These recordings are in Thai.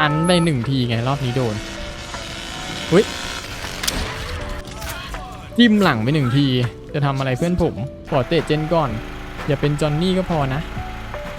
อันไปหนึ่งทีไงรอบนี้โดนอุ้ยจิ้มหลังไปหนึ่งที จะทำอะไรเพื่อนผมขอเตะเจนก่อน อย่าเป็นจอนนี่ก็พอนะ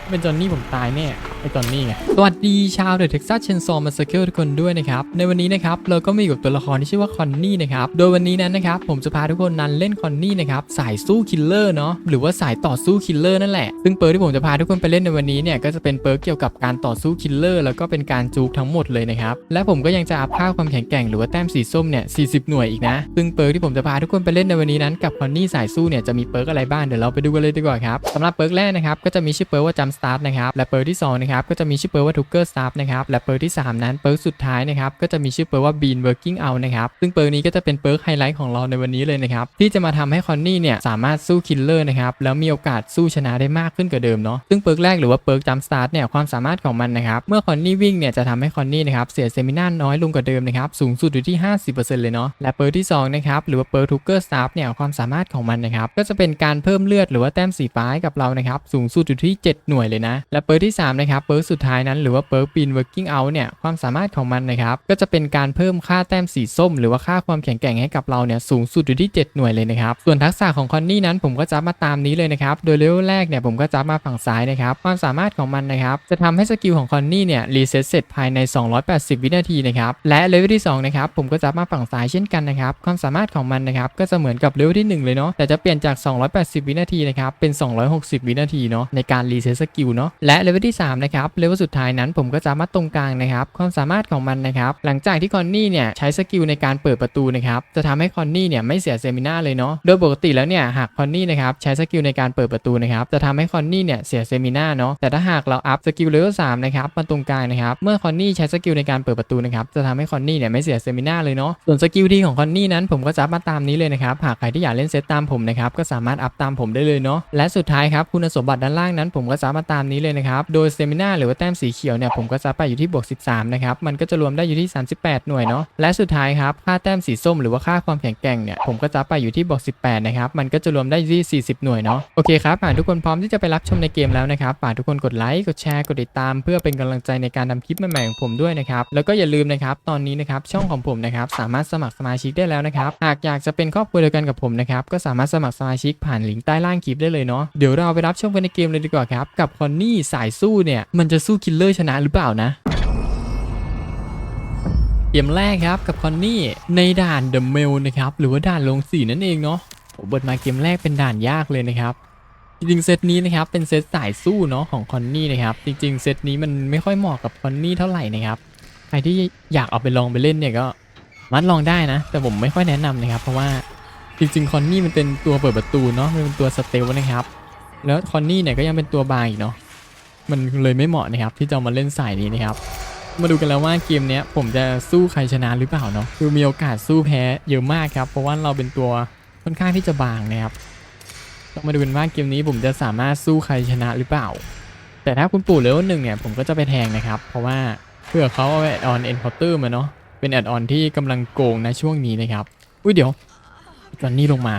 เป็นจอนนี่ผมตายแน่ ไอจอนนี่ไง สวัสดีชาวเดอะเท็กซัสเชนซอมาสเกิลทุกคนด้วยนะครับ ในวันนี้นะครับ เราก็มีอยู่กับตัวละครที่ชื่อว่าคอนนี่นะครับ โดยวันนี้นั้นนะครับ ผมจะพาทุกคนนั้นเล่นคอนนี่นะครับ สายสู้คิลเลอร์เนาะหรือว่าสายต่อสู้คิลเลอร์นั่นแหละ ซึ่งเปิร์ที่ผมจะพาทุกคนไปเล่นในวันนี้เนี่ยก็จะเป็นเปิร์เกี่ยวกับการต่อสู้คิลเลอร์แล้วก็เป็นการจูกทั้งหมดเลยนะครับและผมก็ยังจะอัพค่าความแข็งแกร่งหรือว่าแต้มสีส้มเนี่ย40 หน่วยอีกนะ ซึ่งเปิร์ที่ผมจะพาทุกคนไปเล่นในวันนี้นั้นกับคอนนี่สายสู้เนี่ยจะมีเปิร์กอะไรบ้างเดี๋ยวเราไปดูกันเลยดีกว่าครับสำหรับเปิร์กแรกนะครับก็จะมีชื่อเปิร์ว่าจัมสตาร์ทนะครับและเปิร์ที่สองนะครับก็จะมีชื่อเปิร์ว่าทุกเกอร์สตาร์นะครับและเปิร์ที่สามนั้นเปิร์สุดท้ายนะครับก็จะมีชื่อเปิร์ว่าบีนเวิร์กิ้งเอานะครับซึ่งเปิร์นี้ก็จะเป็นเปิร์ไฮไลท์ของเราในวันนี้เลยนะครับที่จะมาทำให้คอนนี่เนี่ยสามารถสู้คิลเลอร์นะครับแล้วมีโอกาสสู้ชนะได้มากขึ้นกว่าเดิมเนาะซึ่งเปิร์แรกหรือว่าเปิร์จัมสตาร์ทเนี่ยความสามารถของมันนะครับเมื่อคอนนี่วิ่งเนี่ยจะทำให้คอนนี่นะครับเสียเซมินาน้อยลงกว่าเดิมนะครับสูงสุดอยู่ที่ 50%เลยเนาะและเปิร์ที่สองนะครับหรือว่าเปิร์ทุกเกอร์สตาร์เนี่ยความสามารถของมันนะครับก็จะเป็นการเพิ่มเลือดหรือว่าแต้มสีฟ้าให้กับเรานะครับสูงสุดอยู่ที่ 7 หน่วยเลยนะและเปิร์ที่สามนะครับเปิร์กสุดท้ายนั้นหรือว่าเปิร์กปีนเวิร์กิ้งเอาเนี่ยความสามารถของมันนะครับก็จะเป็นการเพิ่มค่าแต้มสีส้ม หรือว่าค่าความแข็งแกร่งให้กับเราเนี่ยสูงสุดอยู่ที่ 7 หน่วยเลยนะครับส่วนทักษะของคอนนี่นั้นผมก็จะมาตามนี้เลยนะครับโดยเลเวลแรกเนี่ยผมก็จะมาฝั่งซ้ายนะครับความสามารถของมันนะครับจะทำให้สกิลของคอนนี่เนี่ยรีเซ็ตเสร็จภายใน 280 วินาทีนะครับและเลเวลที่สองนะครับผมก็จะมาฝั่งซ้ายเช่นกันนะครับความสามารถของมันนะครับก็จะเหมือนกับเลเวลที่หนึ่งเลยเนาะแต่จะเปลี่ยนจาก 280 วินาทีนะครับเป็น 260 วินาทีเนาะในการรีเซ็ตสกิลเนาะและเลเวลที่สามนะครับเลเวลสุดท้ายนั้นผมก็จะมาตรงกลางนะครับความสามารถของมันนะครับหลังจากที่คอนนี่เนี่ยใช้สกิลในการเปิดประตูนะครับจะทำให้คอนนี่เนี่ยไม่เสียเซมินาเลยเนาะโดยปกติแล้วเนี่ยหากคอนนี่นะครับใช้สกิลในการเปิดประตูนะครับจะทำให้คอนนี่เนี่ยเสียเซมินาเนาะแต่ถ้าหากเราอัพสกิลเลเวลสามนะครับมาตรงกลางนะครับเมื่อคอนนี่ใช้สกิลในการเปิดประตูนะครับจะทำให้คอนนี่เนี่ยไม่เสียเซมินาเลยเนาะส่วนสกิลที่ของคอนนี่นั้นผมก็จะมาตามนี้เลยนะครับหากใครที่อยากเล่นเซตตามผมนะครับก็สามารถอัพตามผมได้เลยเนาะและสุดท้ายครับคุณสมบัติด้านล่างนั้น ผมก็จะมาตามนี้เลยนะครับโดยเซมินาหรือว่าแต้มสีเขียวเนี่ยผมก็จะไปอยู่ที่บวก 13 นะครับ มันก็จะรวมได้อยู่ที่ 38 หน่วยเนาะ และสุดท้ายครับ ค่าแต้มสีส้มหรือว่าค่าความแข็งแกร่งเนี่ยผมก็จะไปอยู่ที่บวก 18 นะครับ มันก็จะรวมได้ที่ 40 หน่วยเนาะ โอเคครับหากทุกคนพร้อมที่จะไปรับชมในเกมแล้วนะครับฝากทุกคนกดไลค์ กดแชร์ กดติดตาม เพื่อเป็นกำลังใจในการทำคลิปใหม่ๆของผมด้วยนะครับ แล้วก็อย่าลืมนะครับ ตอนนี้นะครับช่องของผมนะครับสามารถสมัครสมาชิกได้แล้วนะครับ หากอยากจะเป็นครอบครัวเดียวกันกับผมนะครับ ก็สามารถสมัครสมาชิกผ่านลิงก์ใต้ล่างคลิปได้เลยเนาะ เดี๋ยวเราไปรับชมกันในเกมเลยดีกว่าครับ กับคอนนี่สายสู้เนี่ยมันจะสู้คิลเลอร์ชนะหรือเปล่านะเกมแรกครับกับคอนนี่ในด่านเดอะเมลนะครับหรือว่าด่านลงสีนั่นเองเนาะโอ้เปิดมาเกมแรกเป็นด่านยากเลยนะครับจริงๆเซตนี้นะครับเป็นเซตสายสู้เนาะของคอนนี่นะครับจริงๆเซตนี้มันไม่ค่อยเหมาะกับคอนนี่เท่าไหร่นะครับใครที่อยากเอาไปลองไปเล่นเนี่ยก็มัดลองได้นะ แต่ผมไม่ค่อยแนะนำนะครับ เพราะว่าจริงๆคอนนี่มันเป็นตัวเปิดประตูเนาะมันเป็นตัวสเตลนะครับแล้วคอนนี่เนี่ยก็ยังเป็นตัวบางอีกเนาะ มันเลยไม่เหมาะนะครับที่จะมาเล่นสายนี้นะครับมาดูกันแล้วว่าเกมนี้ผมจะสู้ใครชนะหรือเปล่าเนาะคือมีโอกาสสู้แพ้เยอะมากครับ เพราะว่าเราเป็นตัวค่อนข้างที่จะบางนะครับต้องมาดูกันว่าเกมนี้ผมจะสามารถสู้ใครชนะหรือเปล่า แต่ถ้าคุณปู่เลเวลหนึ่งเนี่ยผมก็จะไปแทงนะครับ เพราะว่าเพื่อเขาเอาแอดออนเอ็นคอร์เตอร์มาเนาะเป็นแอดออนที่กำลังโกงในช่วงนี้นะครับอุ้ยเดี๋ยวจอนนี่ลงมา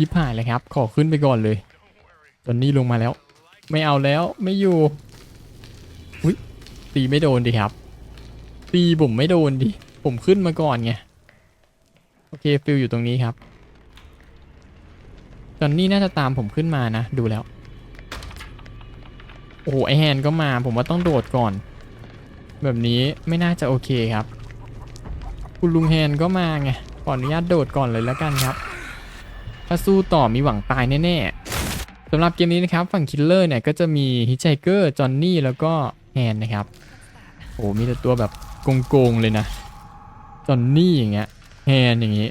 ยิบหายเลยครับ ขอขึ้นไปก่อนเลยจอนนี่ลงมาแล้ว ไม่เอาแล้วไม่อยู่ตีไม่โดนดิครับ ตีผมไม่โดนดิ ผมขึ้นมาก่อนไง โอเคฟิลอยู่ตรงนี้ครับจอนนี่น่าจะตามผมขึ้นมานะ ดูแล้ว โอ้โหไอแฮนก็มาผมว่าต้องโดดก่อน แบบนี้ไม่น่าจะโอเคครับ คุณลุงแฮนก็มาไงขออนุญาตโดดก่อนเลยแล้วกันครับ ถ้าสู้ต่อมีหวังตายแน่ๆ สำหรับเกมนี้นะครับฝั่งคิลเลอร์เนี่ยก็จะมีฮิชไชเกอร์จอนนี่แล้วก็แฮนนะครับโอ้มีแต่ตัวแบบโกงๆเลยนะจอนนี่อย่างเงี้ยแฮนอย่างงี้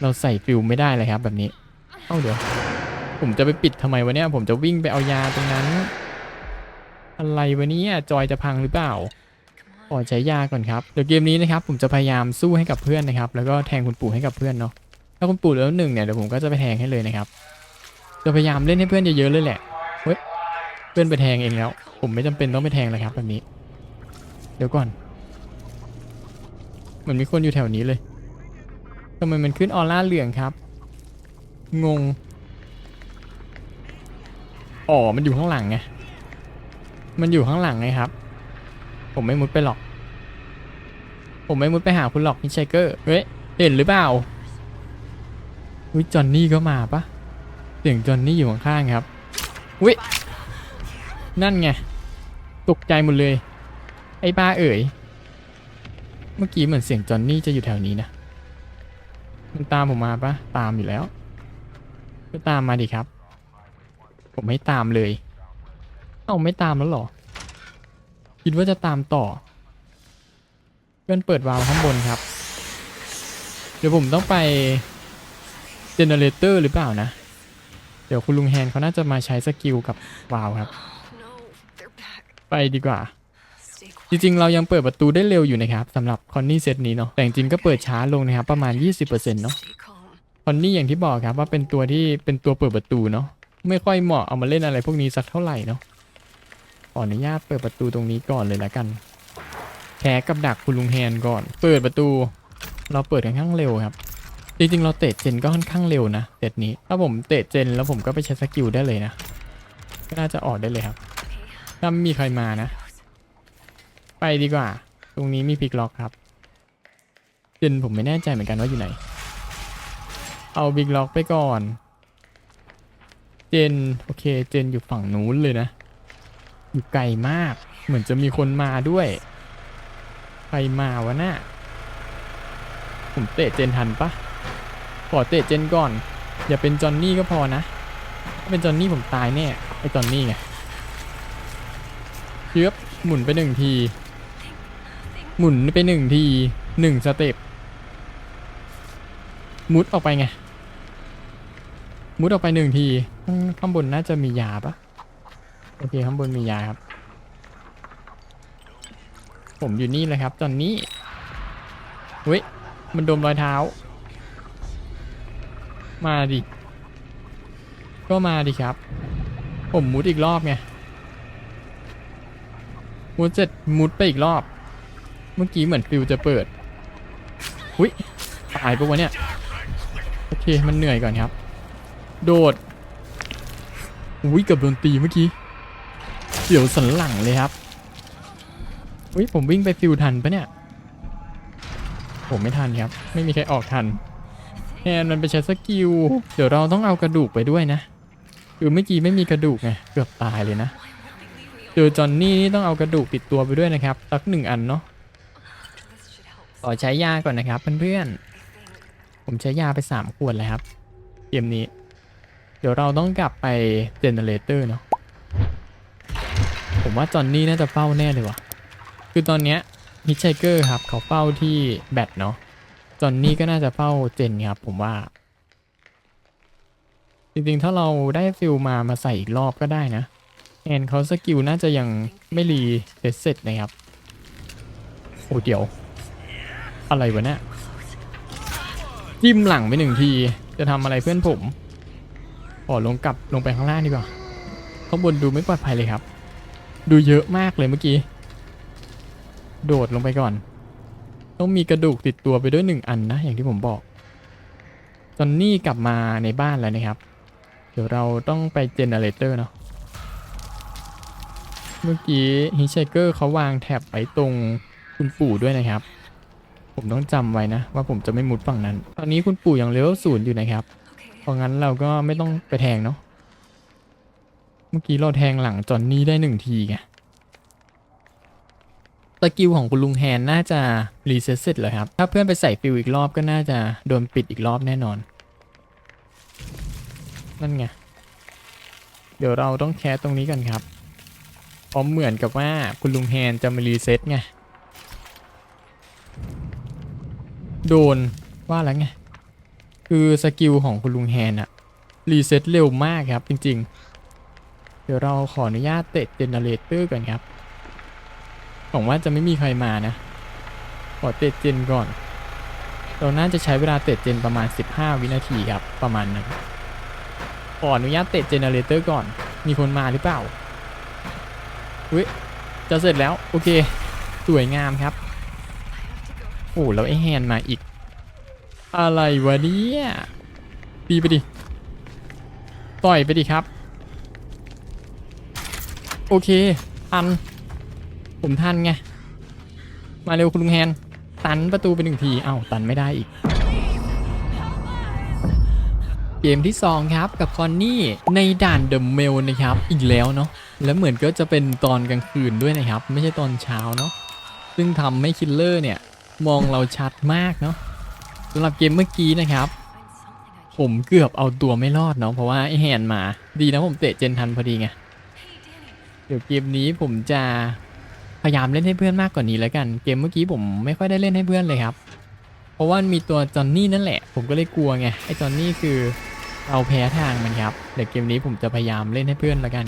เราใส่ฟิลไม่ได้เลยครับแบบนี้เอ้าเดี๋ยวผมจะไปปิดทำไมวะเนี่ยผมจะวิ่งไปเอายาตรงนั้น อะไรวะเนี่ยจอยจะพังหรือเปล่าขอใช้ยาก่อนครับเดี๋ยวเกมนี้นะครับผมจะพยายามสู้ให้กับเพื่อนนะครับ แล้วก็แทงคุณปู่ให้กับเพื่อนเนาะถ้าคุณปู่แล้วหนึ่งเนี่ยเดี๋ยวผมก็จะไปแทงให้เลยนะครับ จะพยายามเล่นให้เพื่อนเยอะๆเลยแหละเฮ้ยเพื่อนไปแทงเองแล้ว ผมไม่จำเป็นต้องไปแทงเลยครับแบบนี้ เดี๋ยวก่อนเหมือนมีคนอยู่แถวนี้เลยทำไมมันขึ้นออร่าเหลืองครับ งง อ๋อ มันอยู่ข้างหลังไง มันอยู่ข้างหลังไงครับ ผมไม่มุดไปหรอก ผมไม่มุดไปหาคุณหรอกฮิชไชเกอร์ เฮ้ย เห็นหรือเปล่าอุ้ยจอนนี่ก็มาปะ สียงจอนนี่อยู่ข้างๆครับอุ้ยนั่นไง ตกใจหมดเลย ไอ้บ้าเอ๋ย เมื่อกี้เหมือนเสียงจอนนี่จะอยู่แถวนี้นะ มันตามผมมาปะตามอยู่แล้ว ก็ตามมาดิครับ ผมไม่ตามเลย เอ้าไม่ตามแล้วหรอ คิดว่าจะตามต่อ เพื่อนเปิดวาล์วข้างบนครับ เดี๋ยวผมต้องไปเจเนเรเตอร์หรือเปล่านะ เดี๋ยวคุณลุงแฮนเขาน่าจะมาใช้สกิลกับวาล์วครับ No, they're back. ไปดีกว่า Stay จริงๆ เรายังเปิดประตูได้เร็วอยู่นะครับสำหรับคอนนี่เซตนี้เนาะแต่จริงๆก็เปิดช้าลงนะครับ ประมาณ 20%เนาะ Stay calm. คอนนี่อย่างที่บอกครับว่าเป็นตัวที่เป็นตัวเปิดประตูเนาะไม่ค่อยเหมาะเอามาเล่นอะไรพวกนี้สักเท่าไหร่เนาะขออนุญาตเปิดประตูตรงนี้ก่อนเลยละกันแขกับดักคุณลุงแฮนก่อน เปิดประตู เราเปิดค่อนข้างเร็วครับ จริงๆ เราเตะเจนก็ค่อนข้างเร็วนะเตะนี้ ถ้าผมเตะเจนแล้วผมก็ไปใช้สกิลได้เลยนะ ก็น่าจะออกได้เลยครับถ้าไม่มีใครมานะ ไปดีกว่า ตรงนี้มีพิกล็อกครับ เจนผมไม่แน่ใจเหมือนกันว่าอยู่ไหน เอาบิ๊กล็อกไปก่อน เจนโอเค เจนอยู่ฝั่งนู้นเลยนะ อยู่ไกลมาก เหมือนจะมีคนมาด้วย ใครมาวะน่ะผมเตะเจนทันปะ เตะเจนก่อน อย่าเป็นจอนนี่ก็พอนะ ถ้าเป็นจอนนี่ผมตายแน่ไอ้จอนนี่ไงเชือบหมุนไปหนึ่งที หมุนไปหนึ่งทีหนึ่งสเต็ปมุดออกไปไง มุดออกไปหนึ่งทีข้างข้างบนน่าจะมียาปะโอเคข้างบนมียาครับ ผมอยู่นี่เลยครับ ตอนนี้เว้ยมันดมรอยเท้า มาดิ ก็มาดิครับ ผมมุดอีกรอบไง มุดเสร็จมุดไปอีกรอบ เมื่อกี้เหมือนฟิวจะเปิดอุ้ย ตายปะวะเนี่ย โอเค มันเหนื่อยก่อนครับ โดด อุ้ยเกับโดนตีเมื่อกี้เสียวสันหลังเลยครับอุ้ยผมวิ่งไปฟิวทันปะเนี่ย ผมไม่ทันครับ ไม่มีใครออกทัน แอนมันไปใช้สกิล เดี๋ยวเราต้องเอากระดูกไปด้วยนะคือเมื่อกี้ไม่มีกระดูกไงเกือบตายเลยนะเจอจอนนี่นี่ต้องเอากระดูกติดตัวไปด้วยนะครับสักหนึ่งอันเนาะขอใช้ยาก่อนนะครับเพื่อนๆผมใช้ยาไปสามขวดเลยครับเกมนี้ เดี๋ยวเราต้องกลับไปเจเนเรเตอร์เนาะผมว่าจอนนี่น่าจะเฝ้าแน่เลยว่ะคือตอนเนี้ยฮิชไชเกอร์ครับเขาเฝ้าที่แบตเนาะ จอนนี่ก็น่าจะเฝ้าเจนครับผมว่า จริงๆ ถ้าเราได้ฟิลมามาใส่อีกรอบก็ได้นะ แอนเขาสกิลน่าจะยังไม่รีเซ็ตเสร็จนะครับ โอ้เดี๋ยว อะไรวะเนี่ยจิ้มหลังไปหนึ่งที จะทำอะไรเพื่อนผมขอลงกลับลงไปข้างล่างดีกว่า ข้างบนดูไม่ปลอดภัยเลยครับ ดูเยอะมากเลยเมื่อกี้ โดดลงไปก่อน ต้องมีกระดูกติดตัวไปด้วยหนึ่งอันนะ อย่างที่ผมบอกจอนนี่กลับมาในบ้านแล้วนะครับ เดี๋ยวเราต้องไปเจเนเรเตอร์เนาะเมื่อกี้ฮิชไชเกอร์เขาวางแท็บไว้ตรงคุณปู่ด้วยนะครับ ผมต้องจำไว้นะ ว่าผมจะไม่มุดฝั่งนั้น ตอนนี้คุณปู่ยังเลเวลศูนย์อยู่นะครับ Okay. เพราะงั้นเราก็ไม่ต้องไปแทงเนาะเมื่อกี้เราแทงหลังจอนนี่ได้หนึ่งทีไง สกิลของคุณลุงแฮนน่าจะรีเซ็ตเสร็จเลยครับ ถ้าเพื่อนไปใส่ฟิลอีกรอบก็น่าจะโดนปิดอีกรอบแน่นอน นั่นไง เดี๋ยวเราต้องแคสตรงนี้กันครับเพราะเหมือนกับว่าคุณลุงแฮนจะมารีเซ็ตไง โดนว่าแล้วไง คือสกิลของคุณลุงแฮนอะรีเซ็ตเร็วมากครับจริง ๆ เดี๋ยวเราขออนุญาตเตะเจเนเรเตอร์ก่อนครับ วังว่าจะไม่มีใครมานะ ขอเตะเจนก่อน เราน่าจะใช้เวลาเตะเจนประมาณ 15 วินาทีครับ ประมาณนั้น ขออนุญาตเตะเจเนเรเตอร์ก่อน มีคนมาหรือเปล่าอุ้ย จะเสร็จแล้ว โอเค สวยงามครับ โอ้แล้วไอ้แฮนมาอีก อะไรวะเนี่ยตีไปดิ ต่อยไปดิครับ โอเคทัน ผมทันไง มาเร็วคุณลุงแฮน ตันประตูไปหนึ่งทีเอ้าตันไม่ได้อีก เกมที่ 2 ครับกับคอนนี่ในด่านเดอะเมลนะครับ อีกแล้วเนาะ แล้วเหมือนก็จะเป็นตอนกลางคืนด้วยนะครับ ไม่ใช่ตอนเช้าเนาะ ซึ่งทำให้คิลเลอร์เนี่ย มองเราชัดมากเนาะสำหรับเกมเมื่อกี้นะครับผมเกือบเอาตัวไม่รอดเนาะเพราะว่าไอแฮนมา ดีนะผมเตะเจนทันพอดีไง เดี๋ยวเกมนี้ผมจะ ยายามเล่นให้เพื่อนมากกว่านี้แล้วกัน เกมเมื่อกี้ผมไม่ค่อยได้เล่นให้เพื่อนเลยครับ เพราะว่ามีตัวจอนนี่นั่นแหละ ผมก็เลยกลัวไง ไอ้จอนนี่คือเราแพ้ทางมันครับ เดี๋ยวเกมนี้ผมจะพยายามเล่นให้เพื่อนแล้วกัน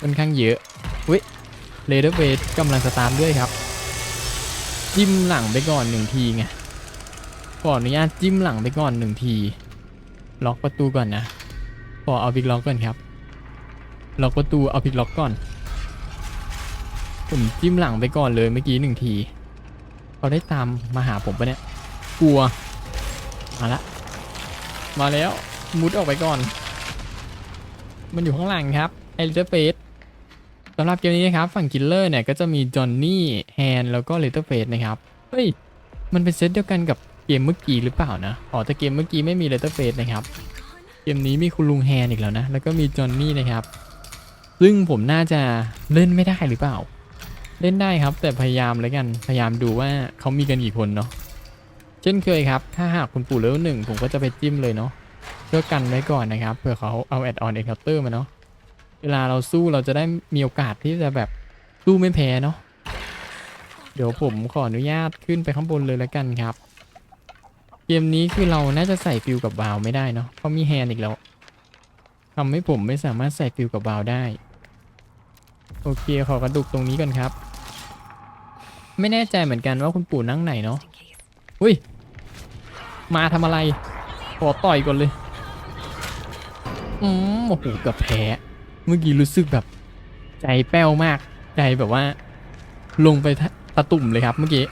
ค่อนข้างเยอะวิเลเดอร์เวทกำลังสตาร์ทด้วยครับ จิ้มหลังไปก่อนหนึ่งทีไงขออนุญาตจิ้มหลังไปก่อนหนึ่งที ล็อกประตูก่อนนะขอเอาพิกล็อกก่อนครับ ล็อกประตูเอาพิกล็อกก่อน ผมจิ้มหลังไปก่อนเลยเมื่อกี้หนึ่งทีเขาได้ตามมาหาผมปะเนี่ย กลัว มาละ มาแล้ว มุดออกไปก่อน มันอยู่ข้างหลังครับไอเลเตอร์เฟสสำหรับเกมนี้นะครับ ฝั่งกิลเลอร์เนี่ยก็จะมีจอห์นนี่แฮนแล้วก็เลเตอร์เฟสนะครับ เฮ้ย มันเป็นเซตเดียวกันกับเกมเมื่อกี้หรือเปล่านะ อ๋อแต่เกมเมื่อกี้ไม่มีเลเตอร์เฟสนะครับ เกมนี้มีคุณลุงแฮนอีกแล้วนะ แล้วก็มีจอห์นนี่นะครับ ซึ่งผมน่าจะเล่นไม่ได้หรือเปล่า เล่นได้ครับ แต่พยายามแล้วกันพยายามดูว่าเขามีกันกี่คนเนาะเช่นเคยครับ ถ้าหากคุณปู่เลเวลหนึ่งผมก็จะไปจิ้มเลยเนาะเพื่อกันไว้ก่อนนะครับเผื่อเขาเอาแอดออนเอ็กเตอร์มาเนาะเวลาเราสู้เราจะได้มีโอกาสที่จะแบบสู้ไม่แพ้เนาะเดี๋ยวผมขออนุญาตขึ้นไปข้างบนเลยแล้วกันครับ เกมนี้คือเราน่าจะใส่ฟิลกับบาวไม่ได้เนาะเพราะมีแฮนด์อีกแล้วทำให้ผมไม่สามารถใส่ฟิลกับบาวได้ โอเคขอกระดุกตรงนี้ก่อนครับ ไม่แน่ใจเหมือนกันว่าคุณปู่นั่งไหนเนาะอุ้ย มาทำอะไร ขอต่อยก่อนเลย อืมโอ้โหเกับแพ้ เมื่อกี้รู้สึกแบบ ใจแป้วมาก ใจแบบว่า ลงไปทะตะตุ่มเลยครับเมื่อกี้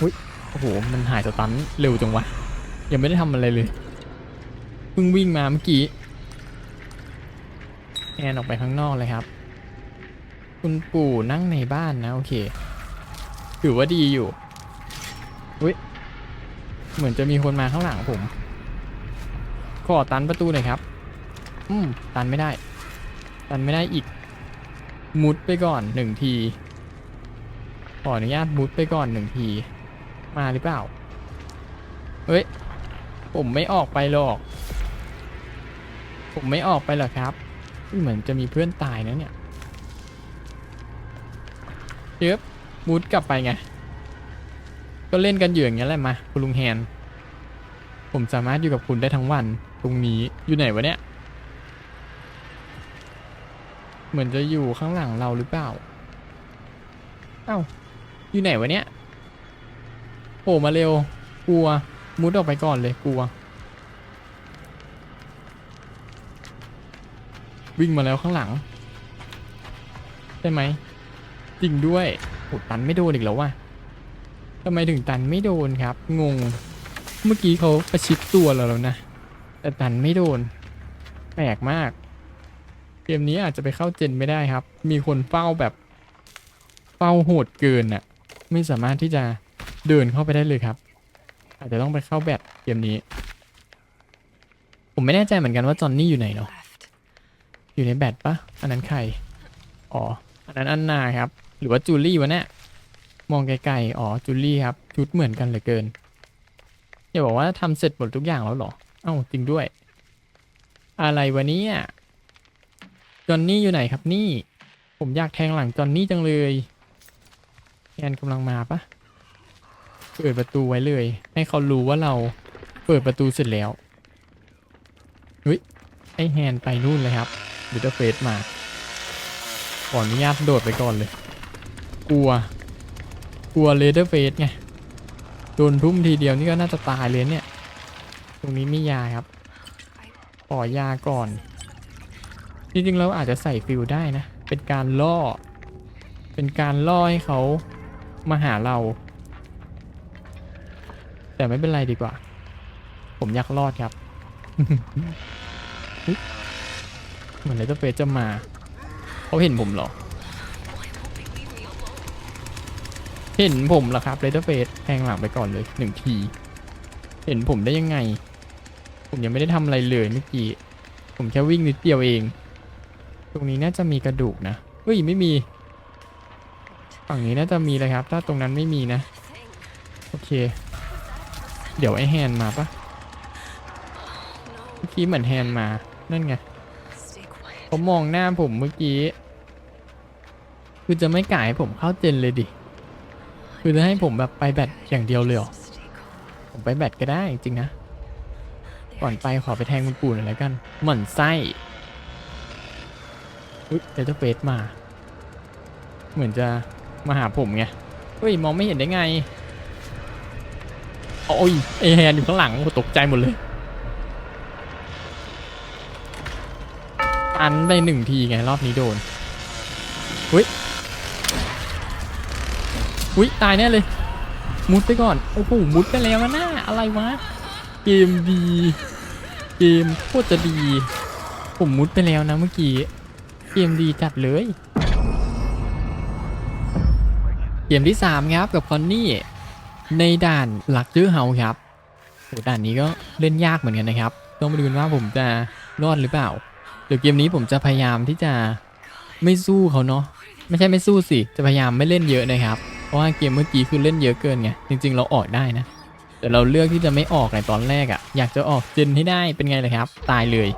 อุ้ย โอ้โห มันหายสตันเร็วจังวะ ยังไม่ได้ทำอะไรเลย เพิ่งวิ่งมาเมื่อกี้ แอนออกไปข้างนอกเลยครับ คุณปู่นั่งในบ้านนะ โอเค ถือว่าดีอยู่อุ้ยเหมือนจะมีคนมาข้างหลังผม ขอตันประตูหน่อยครับ อืม ตันไม่ได้ ตันไม่ได้อีก มุดไปก่อนหนึ่งที ขออนุญาตมุดไปก่อนหนึ่งที มาหรือเปล่า เฮ้ย ผมไม่ออกไปหรอก ผมไม่ออกไปหรอกครับ เหมือนจะมีเพื่อนตายนะเนี่ยเย็บ มุดกลับไปไง ก็เล่นกันอยู่อย่างนี้ยแหละมาคุณลุงแฮน ผมสามารถอยู่กับคุณได้ทั้งวันตรงนี้อยู่ไหนวะเนี่ย เหมือนจะอยู่ข้างหลังเราหรือเปล่า เอ้า อยู่ไหนวะเนี่ยโผล่มาเร็ว กลัว มุดออกไปก่อนเลยกลัว วิ่งมาแล้วข้างหลัง ใช่ไหมจริงด้วย โหตันไม่โดนอีกแล้วว่ะทำไมถึงตันไม่โดนครับ งง เมื่อกี้เขาประชิดตัวเราแล้วนะ แต่ตันไม่โดน แปลกมาก เกมนี้อาจจะไปเข้าเจนไม่ได้ครับ มีคนเฝ้าแบบ เฝ้าโหดเกินน่ะ ไม่สามารถที่จะเดินเข้าไปได้เลยครับ อาจจะต้องไปเข้าแบตเกมนี้ ผมไม่แน่ใจเหมือนกันว่าจอนนี่อยู่ไหนเนาะ อยู่ในแบตปะอันนั้นใคร อ๋อ อันนั้นอันนาครับ หรือว่าจูลี่วะเนี่ยมองไกลๆ อ๋อ จูลี่ครับ ชุดเหมือนกันเหลือเกิน อย่าบอกว่าทำเสร็จหมดทุกอย่างแล้วหรอ เอ้า จริงด้วย อะไรวะเนี่ยจอนนี่อยู่ไหนครับนี่ ผมอยากแทงหลังจอนนี่จังเลยแอนกำลังมาปะเปิดประตูไว้เลย ให้เขารู้ว่าเราเปิดประตูเสร็จแล้วเฮ้ยไอแฮนไปนู่นเลยครับดิจิเฟสมา ขออนุญาตโดดไปก่อนเลย กลัว กลัวเลเดอร์เฟสไง โดนทุ่มทีเดียวนี่ก็น่าจะตายเลยเนี่ย ตรงนี้มียาครับขอยาก่อน จริงๆเราอาจจะใส่ฟิลได้นะ เป็นการล่อ เป็นการล่อให้เขามาหาเรา แต่ไม่เป็นไรดีกว่า ผมอยากรอดครับ เหมือนเลเตอร์เฟสจะมา เขาเห็นผมหรอ เห็นผมเหรอครับเลเตอร์เฟสแทงหลังไปก่อนเลยหนึ่งที เห็นผมได้ยังไง ผมยังไม่ได้ทำอะไรเลยเมื่อกี้ ผมแค่วิ่งนิดเดียวเอง ตรงนี้น่าจะมีกระดูกนะเฮ้ยไม่มี ฝั่งนี้น่าจะมีเลยครับ ถ้าตรงนั้นไม่มีนะ โอเค เดี๋ยวไอแฮนมาปะเมื่อกี้เหมือนแฮนมา นั่นไง stay quiet. เขามองหน้าผมเมื่อกี้ คือจะไม่ก่ายให้ผมเข้าเจนเลยดิ คือจะให้ผมแบบไปแบตอย่างเดียวเลยเหรอ ผมไปแบตก็ได้จริงนะ ก่อนไปขอไปแทงคุณปู่หน่อยแล้วกัน หมั่นไส้อุ๊ยเดลต้าเฟสมา เหมือนจะมาหาผมไง เฮ้ย มองไม่เห็นได้ไง โอ้ยไอแฮนอยู่ข้างหลังโอ้ตกใจหมดเลย อันไปหนึ่งทีไง รอบนี้โดนอุ้ย อุ้ยตายแน่เลย มุดไปก่อน โอ้โห มุดไปแล้วนะอะไรวะ เกมดี เกมโคตรจะดี ผมมุดไปแล้วนะเมื่อกี้ เกมดีจัดเลย เกมที่3ครับกับคอนนี่ ในด่านหลักจื้อเฮาครับโหด่านนี้ก็เล่นยากเหมือนกันนะครับ ต้องมาดูกันว่าผมจะรอดหรือเปล่า เดี๋ยวเกมนี้ผมจะพยายามที่จะไม่สู้เขาเนาะ ไม่ใช่ไม่สู้สิ จะพยายามไม่เล่นเยอะนะครับ เพราะว่าเกมเมื่อกี้คือเล่นเยอะเกินไง จริง ๆ เราออกได้นะ แต่เราเลือกที่จะไม่ออกในตอนแรกอะ่ะ อยากจะออกเจนให้ได้เป็นไงเลยครับ ตายเลย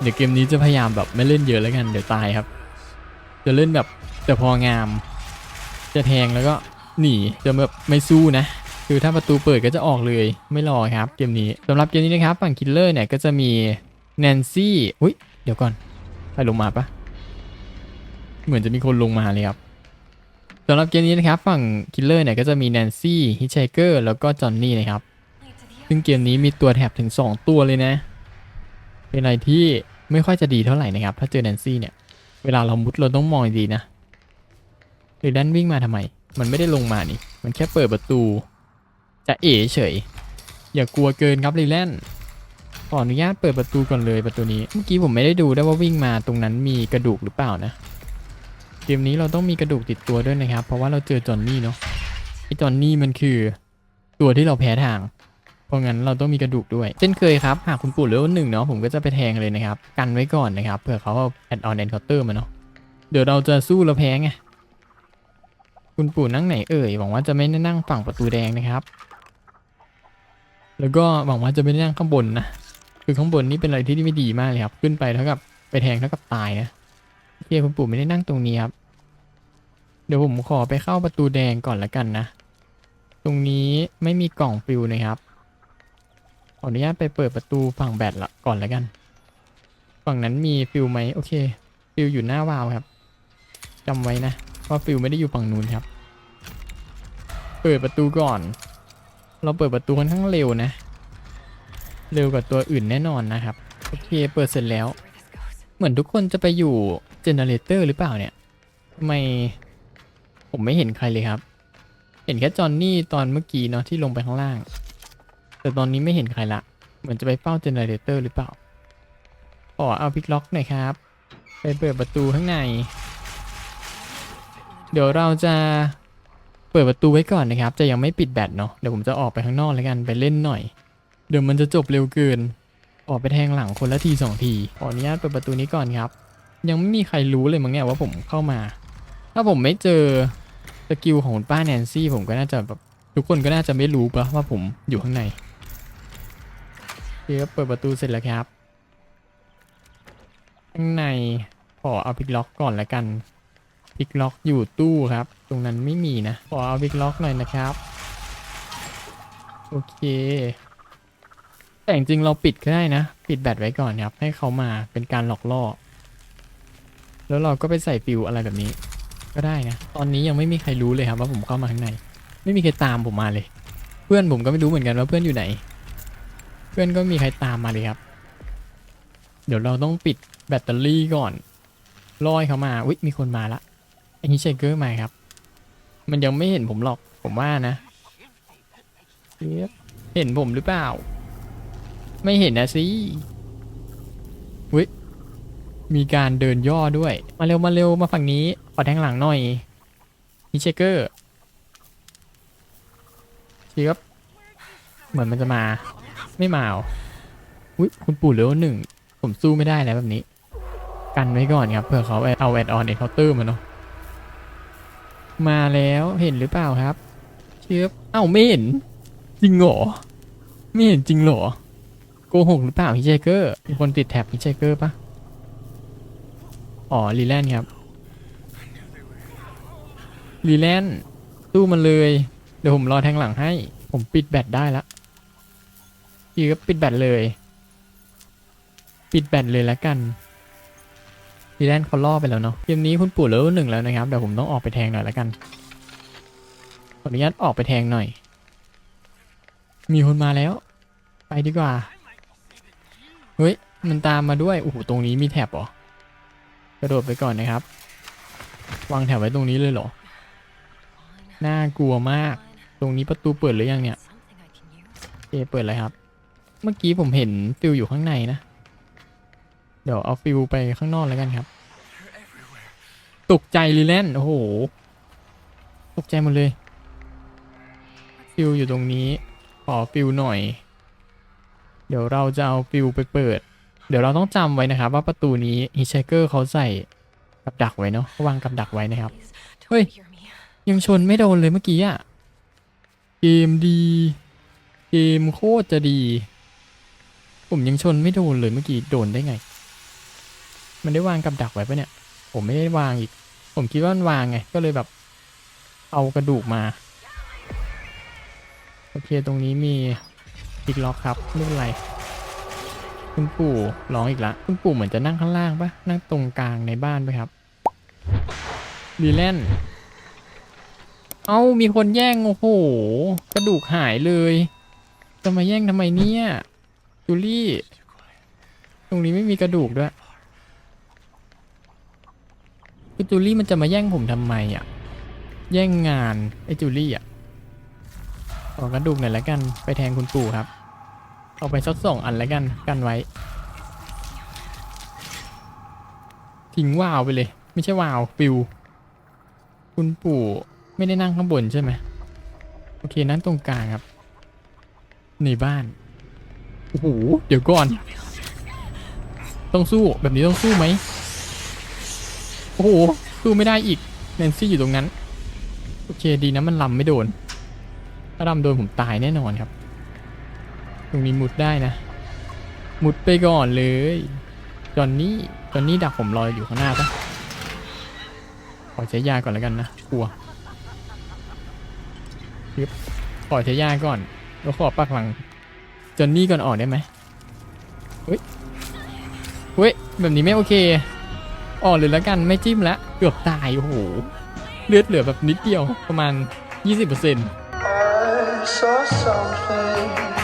เดี๋ยวเกมนี้จะพยายามแบบไม่เล่นเยอะแล้วกัน เดี๋ยวตายครับ จะเล่นแบบแต่พองาม จะแทงแล้วก็หนีจะแบบไม่สู้นะคือถ้าประตูเปิดก็จะออกเลยไม่รอครับเกมนี้สำหรับเกมนี้นะครับฝั่งคิลเลอร์เนี่ยก็จะมีแนนซี่อุ้ยเดี๋ยวก่อนใครลงมาปะเหมือนจะมีคนลงมาเลยครับ สำหรับเกมนี้นะครับ ฝั่งคิลเลอร์เนี่ยก็จะมีแนนซี่ฮิชไชเกอร์แล้วก็จอห์นนี่นะครับ ซึ่งเกมนี้มีตัวแถบถึง 2 ตัวเลยนะ เป็นอะไรที่ไม่ค่อยจะดีเท่าไหร่นะครับ ถ้าเจอแนนซี่เนี่ย เวลาเรามุดเราต้องมองดีนะหรือด้านวิ่งมาทำไม มันไม่ได้ลงมานี่ มันแค่เปิดประตู จะเอ๋เฉย อย่ากลัวเกินครับลีแลนขออนุญาตเปิดประตูก่อนเลยประตูนี้ เมื่อกี้ผมไม่ได้ดูได้ว่าวิ่งมาตรงนั้นมีกระดูกหรือเปล่านะ เกมนี้เราต้องมีกระดูกติดตัวด้วยนะครับ เพราะว่าเราเจอจอนนี่เนาะไอ้จอนนี่มันคือตัวที่เราแพ้ทาง เพราะงั้นเราต้องมีกระดูกด้วย เช่นเคยครับหากคุณปู่เลเวลหนึ่งเนาะผมก็จะไปแทงเลยนะครับ กันไว้ก่อนนะครับเผื่อเขาเอาแอดออนแอนคาน์เตอร์มาเนาะเดี๋ยวเราจะสู้แล้วแพ้ไงคุณปู่นั่งไหนเอ่ยหวังว่าจะไม่ได้นั่งฝั่งประตูแดงนะครับ แล้วก็หวังว่าจะไม่ได้นั่งข้างบนนะคือข้างบนนี่เป็นอะไรที่ไม่ดีมากเลยครับ ขึ้นไปเท่ากับไปแทงเท่ากับตายนะ เคคุณปู่ไม่ได้นั่งตรงนี้ครับ เดี๋ยวผมขอไปเข้าประตูแดงก่อนละกันนะ ตรงนี้ไม่มีกล่องฟิวนะครับ ขออนุญาตไปเปิดประตูฝั่งแบตละก่อนล้วกัน ฝั่งนั้นมีฟิวไหมโอเค ฟิวอยู่หน้าวาวครับจำไว้นะว่าฟิวไม่ได้อยู่ฝั่งนู้นครับ เปิดประตูก่อน เราเปิดประตูค่อนข้างเร็วนะ เร็วกว่าตัวอื่นแน่นอนนะครับ โอเค เปิดเสร็จแล้ว เหมือนทุกคนจะไปอยู่ เจเนเรเตอร์หรือเปล่าเนี่ยทำไมผมไม่เห็นใครเลยครับ เห็นแค่จอห์นนี่ตอนเมื่อกี้เนาะที่ลงไปข้างล่าง แต่ตอนนี้ไม่เห็นใครละ เหมือนจะไปเฝ้าเจเนเรเตอร์หรือเปล่าขอเอาพิกล็อกหน่อยครับ ไปเปิดประตูข้างใน เดี๋ยวเราจะเปิดประตูไว้ก่อนนะครับ จะยังไม่ปิดแบตเนาะ เดี๋ยวผมจะออกไปข้างนอกแล้วกัน ไปเล่นหน่อย เดี๋ยวมันจะจบเร็วเกิน ออกไปแทงหลังคนละทีสองที ขออนุญาตเปิดประตูนี้ก่อนครับ ยังไม่มีใครรู้เลยมั้งเนี่ยว่าผมเข้ามา ถ้าผมไม่เจอสกิลของคุณป้าแนนซี่ผมก็น่าจะแบบทุกคนก็น่าจะไม่รู้ปะว่าผมอยู่ข้างในเคครับเปิดประตูเสร็จแล้วครับ ข้างในขอเอาพิกล็อกก่อนละกันพิกล็อกอยู่ตู้ครับ ตรงนั้นไม่มีนะขอเอาพิกล็อกหน่อยนะครับ โอเค แต่จริงเราปิดก็ได้นะ ปิดแบตไว้ก่อนครับ ให้เขามาเป็นการหลอกล่อ แล้วเราก็ไปใส่ฟิวอะไรแบบนี้ ก็ได้นะ ตอนนี้ยังไม่มีใครรู้เลยครับว่าผมเข้ามาข้างใน ไม่มีใครตามผมมาเลย เพื่อนผมก็ไม่รู้เหมือนกันว่าเพื่อนอยู่ไหน เพื่อนก็ไม่มีใครตามมาเลยครับ เดี๋ยวเราต้องปิดแบตเตอรี่ก่อนรอให้เขามาอุ๊ยมีคนมาละอ้นี่เชคเกอร์มาครับ มันยังไม่เห็นผมหรอกผมว่านะเห็นผมหรือเปล่า ไม่เห็นนะสิ มีการเดินย่อด้วย มาเร็วมาเร็วมาฝั่งนี้ขอแทงหลังหน่อยนี่เชคเกอร์ทีครับเหมือนมันจะมา ไม่มาเอาอุ้ยคุณปู่เหลือหนึ่งผมสู้ไม่ได้แล้วแบบนี้ กันไว้ก่อนครับเผื่อเขาเอาแอดออนเอ็นเคาน์เตอร์มาเนาะมาแล้วเห็นหรือเปล่าครับเชือบเอ้าไม่เห็น จริงเหรอไม่เห็นจริงเหรอโกหกหรือเปล่าฮิเชเกอร์มีคนติดแท็บฮิเชเกอร์ปะ อ๋อรีแลนครับรีแลนตู้มันเลย เดี๋ยวผมรอแทงหลังให้ ผมปิดแบตได้ละพี่ก็ปิดแบตเลย ปิดแบตเลยแล้วกันรีแลนเขาล่อไปแล้วเนาะเกมนี้คุณปู่เลเวลหนึ่งแล้วนะครับเดี๋ยวผมต้องออกไปแทงหน่อยแล้วกันขออนุญาตออกไปแทงหน่อย มีคนมาแล้ว ไปดีกว่า เฮ้ย มันตามมาด้วยโอ้โหตรงนี้มีแถบเหรอ ระโดดไปก่อนนะครับ วางแถบไว้ตรงนี้เลยเหรอ น่ากลัวมาก ตรงนี้ประตูเปิดหรือยังเนี่ย Something I can use. โอเคเปิดเลยครับ เมื่อกี้ผมเห็นฟิลอยู่ข้างในนะ เดี๋ยวเอาฟิลไปข้างนอกแล้วกันครับ ตกใจลีแลนโอ้โห ตกใจหมดเลย ฟิลอยู่ตรงนี้ ขอฟิลหน่อย เดี๋ยวเราจะเอาฟิลไปเปิด เดี๋ยวเราต้องจำไว้นะครับ ว่าประตูนี้ฮิชเกอร์เขาใส่กับดักไว้เนาะเขาวางกับดักไว้นะครับ Please, Oi. don't hear me. ยังชนไม่โดนเลยเมื่อกี้อะเกมดี เกมโคตรจะดี ผมยังชนไม่โดนเลยเมื่อกี้โดนได้ไง มันได้วางกับดักไว้ปะเนี่ย ผมไม่ได้วางอีก ผมคิดว่ามันวางไง ก็เลยแบบ เอากระดูกมา โอเคตรงนี้มีอีกล็อกครับไม่เป็นไร คุณปู่ร้องอีกละคุณปู่เหมือนจะนั่งข้างล่างปะนั่งตรงกลางในบ้านไปครับดีแลนเอามีคนแย่ง โอ้โห กระดูกหายเลยจะมาแย่งทำไมเนี่ยจูลี่ ตรงนี้ไม่มีกระดูกด้วยคือจูลี่มันจะมาแย่งผมทำไมอะ แย่งงานไอ้จูลี่อะขอกระดูกหน่อยแล้วกันไปแทงคุณปู่ครับ เอาไปสักสองอันแล้วกัน กันไว้ ทิ้งวาวไปเลย ไม่ใช่วาวปิว คุณปู่ไม่ได้นั่งข้างบนใช่ไหมโอเคนั่งตรงกลางครับ ในบ้าน โอ้โห เดี๋ยวก่อน ต้องสู้แบบนี้ต้องสู้ไหมโอ้โห สู้ไม่ได้อีกแนนซี่อยู่ตรงนั้น โอเคดีนะมันลำไม่โดน ถ้าลำโดนผมตายแน่นอนครับ รงนี้มุดได้นะ มุดไปก่อนเลยจอนนี่จอนนี่ดักผมรอยอยู่ข้างหน้าปะขอใช้ยาก่อนแล้วกันนะกลัวยึบขอใช้ยาก่อน แล้วขอปักหลังจอนนี่ก่อนออกได้ไหมเฮ้ยเฮ้ยแบบนี้ไม่โอเคออกเลยแล้วกันไม่จิ้มล้วเกือบตายโอ้โหเลือดเหลือแบบนิดเดียวประมาณ 20% I saw something